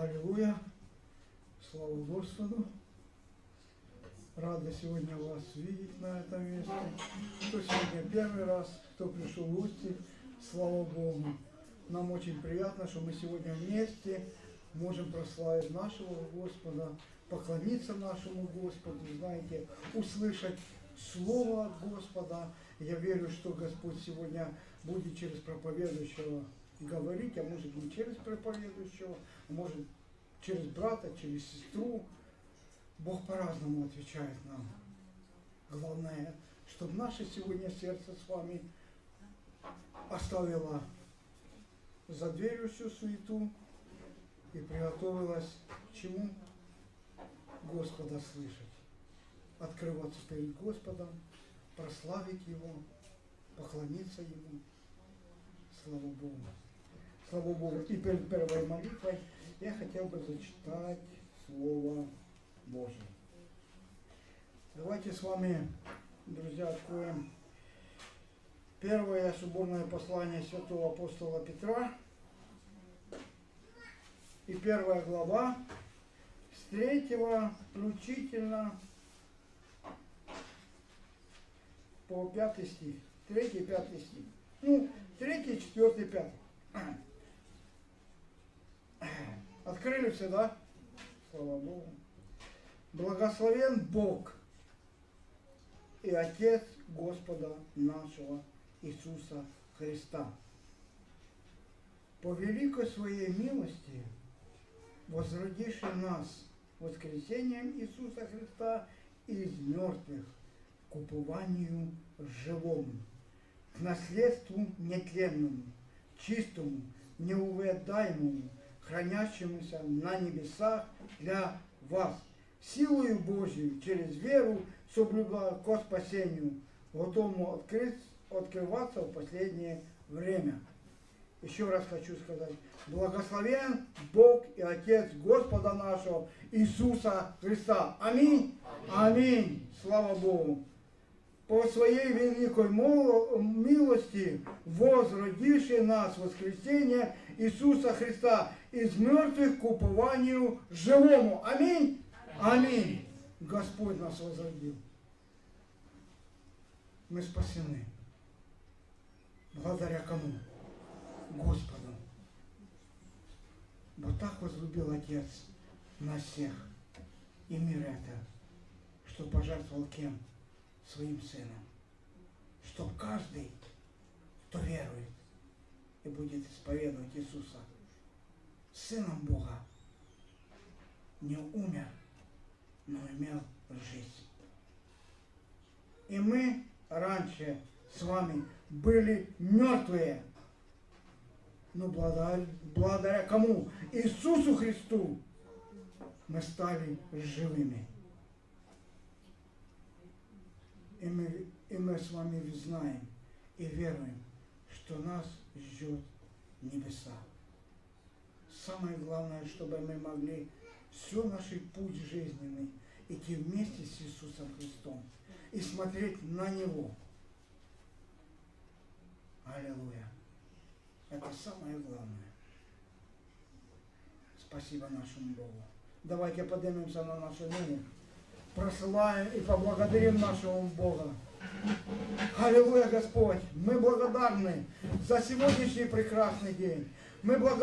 Аллилуйя. Слава Господу. Рада сегодня вас видеть на этом месте. Кто сегодня первый раз, кто пришел в гости, слава Богу. Нам очень приятно, что мы сегодня вместе можем прославить нашего Господа, поклониться нашему Господу, знаете, услышать Слово Господа. Я верю, что Господь сегодня будет через проповедующего говорить, а может не через проповедующего, а может через брата, через сестру. Бог по-разному отвечает нам. Главное, чтобы наше сегодня сердце с вами оставило за дверью всю суету и приготовилось к чему? Господа слышать. Открываться перед Господом, прославить Его, поклониться Ему. Слава Богу. Слава Богу. И перед первой молитвой я хотел бы зачитать Слово Божие. Давайте с вами, друзья, откроем первое соборное послание святого апостола Петра. И первая глава с третьего включительно по пятый стих. Третий, пятый стих. Ну, третий, четвертый, пятый. Открыли все, да? Слава Богу. Благословен Бог и Отец Господа нашего Иисуса Христа. По великой своей милости, возродивший нас воскресением Иисуса Христа из мертвых к упованию живому, к наследству нетленному, чистому, неувядаемому, хранящемуся на небесах для вас, силою Божию через веру соблюдая ко спасению, готовому открыть, открываться в последнее время. Еще раз хочу сказать, благословен Бог и Отец Господа нашего Иисуса Христа. Аминь. Аминь. Слава Богу. По своей великой милости возродивший нас воскресение Иисуса Христа из мертвых к упованию живому. Аминь. Аминь. Господь нас возродил. Мы спасены. Благодаря кому? Господу. Вот так возлюбил Отец нас всех и мир это, что пожертвовал кем? Своим Сыном. Чтоб каждый, кто верует и будет исповедовать Иисуса, Сыном Бога, не умер, но имел жизнь. И мы раньше с вами были мертвые, но благодаря, благодаря кому? Иисусу Христу мы стали живыми. И мы, и мы с вами знаем и веруем, что нас ждет небеса. Самое главное, чтобы мы могли все наш путь жизненный идти вместе с Иисусом Христом и смотреть на Него. Аллилуйя. Это самое главное. Спасибо нашему Богу. Давайте поднимемся на наши ноги, прославим и поблагодарим нашего Бога. Аллилуйя, Господь! Мы благодарны за сегодняшний прекрасный день. Мы благодарны.